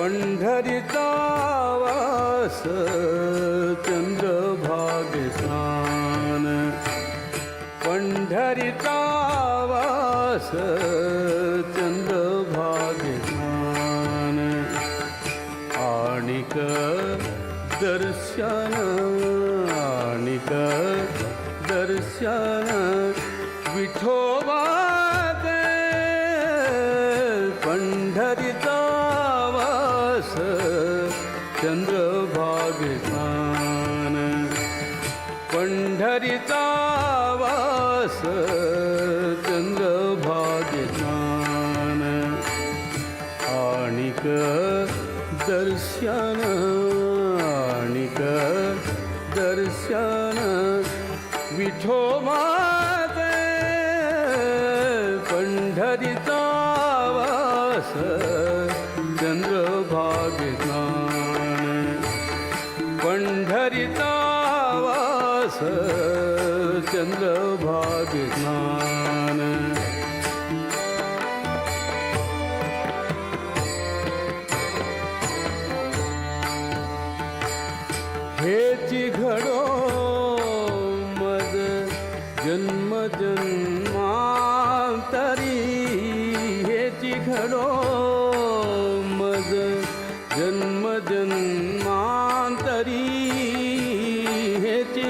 पंढरीचा वास चंद्रभागे स्नान पंढरीचा वास चंद्रभागे स्नान आणिक दर्शन आणिक दर्शन। विठोबाचे पंढरीचा वास चंद्रभागे स्नान. आणिक दर्शन आणिक दर्शन. विठोबाचे पंढरीचा वास चंद्रभागे स्नान.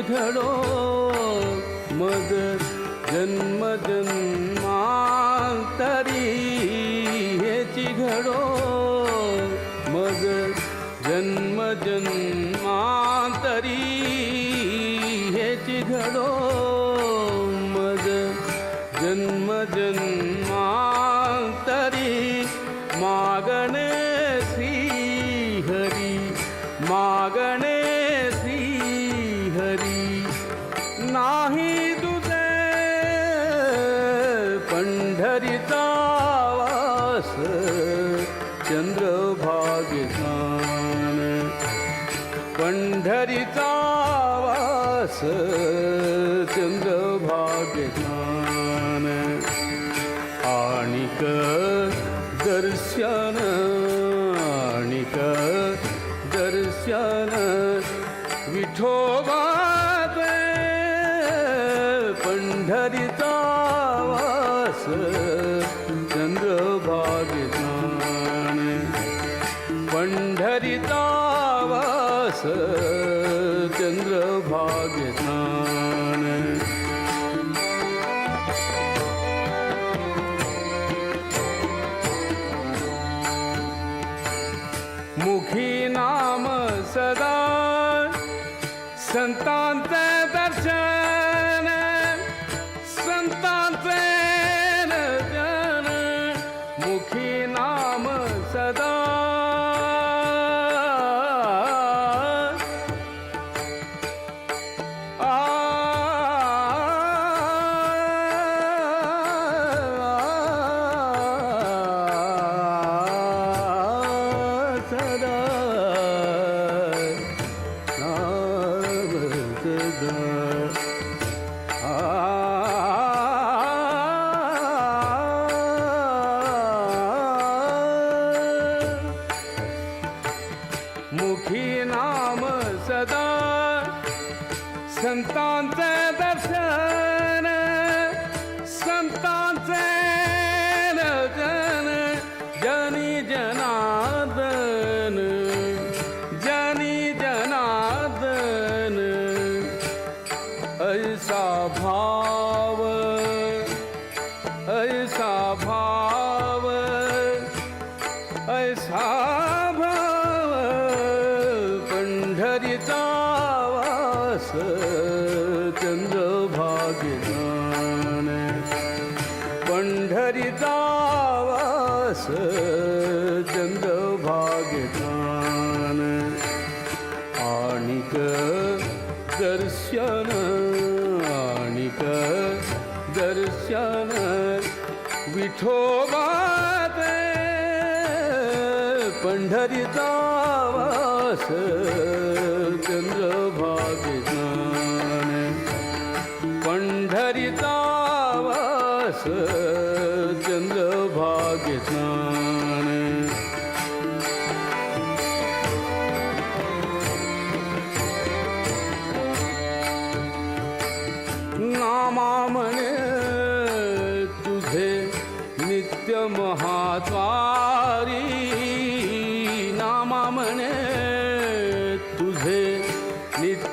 घडो मज जन्म जन्मांतरी हेची घडो मग जन्म जन्मांतरी हेची घडो मग जन्म जन्मांतरी हरिता वास चंद्रभागितान पंढरीचा वास चंद्रभागितान आणिक दर्शन आणिक दर्शन। विठोबा वास चंद्रभागे स्नान मुखी नाम सदा संतांचे दर्शन संतांचे जन मुखी नाम संतांचे दर्शन संतांचे जन जनी जनार्दन जनी जनार्दन ऐसा चंद्रभागे ज्ञान। पंढरीचा वास चंद्रभागे ज्ञान आणिक दर्शन आणिक दर्शन। विठोबाते पंढरीचा वास चंद्रभागे स्नान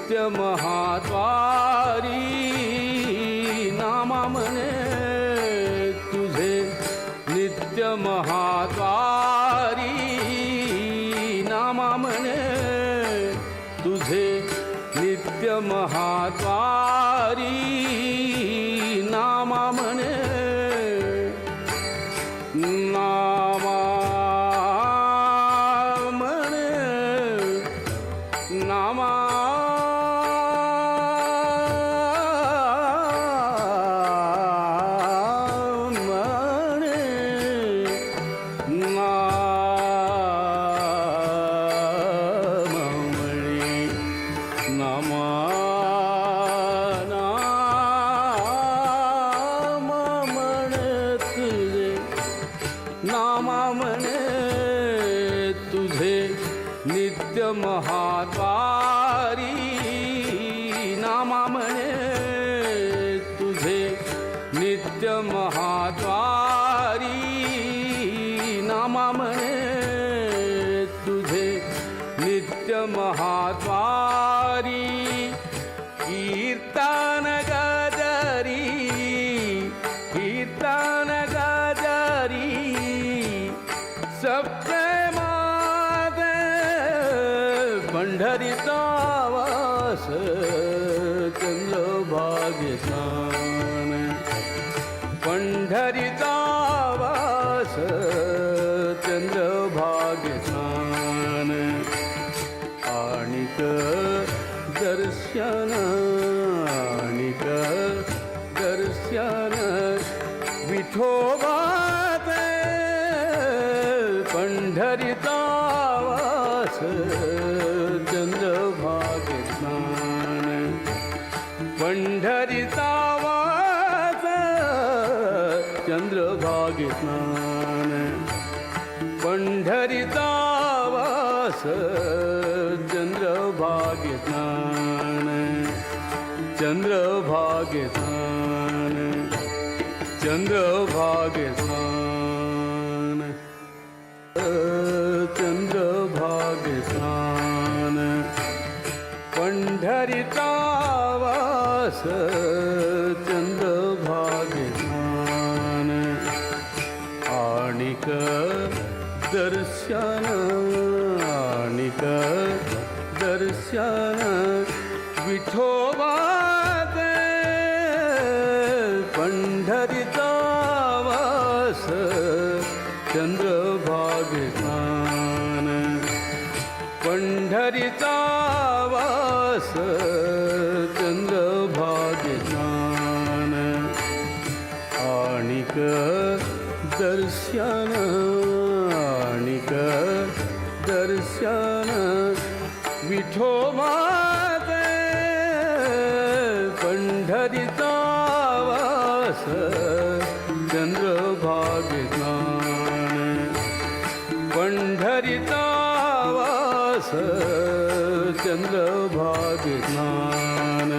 नित्य महाद्वारी नामा मने तुझे नित्य महाद्वारी नित्य महाद्वारी नामा म्हणे तुझे नित्य महाद्वारी नामा म्हणे तुझे नित्य महाद्वारी पंढरी जावास चंद्रभागे स्नान आणिक दर्शन आणिक दर्शन विठोबा पंढरी जावास चंद्र भाग्यदान चंद्र चंद्रभाग्यस्थान चंद्रभाग्यस्थान चंद्रभाग्यस्थान पंढरीचा वास रस चंद्रभागखान पंढरीचा वास चंद्रभागखान आणिक दर्शन आणिक दर्शन. विठोबा चंद्रभागे स्नान।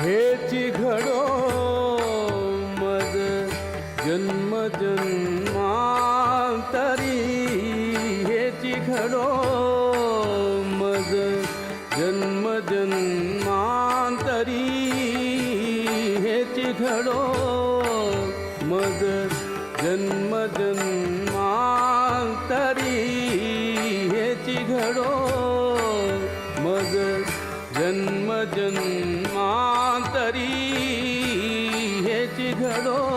हेची घडो मद जन्म जन्मांतरी। हेची घडो मद जन्म जन्मांतरी जन्म जन्मांतरी हेची घडो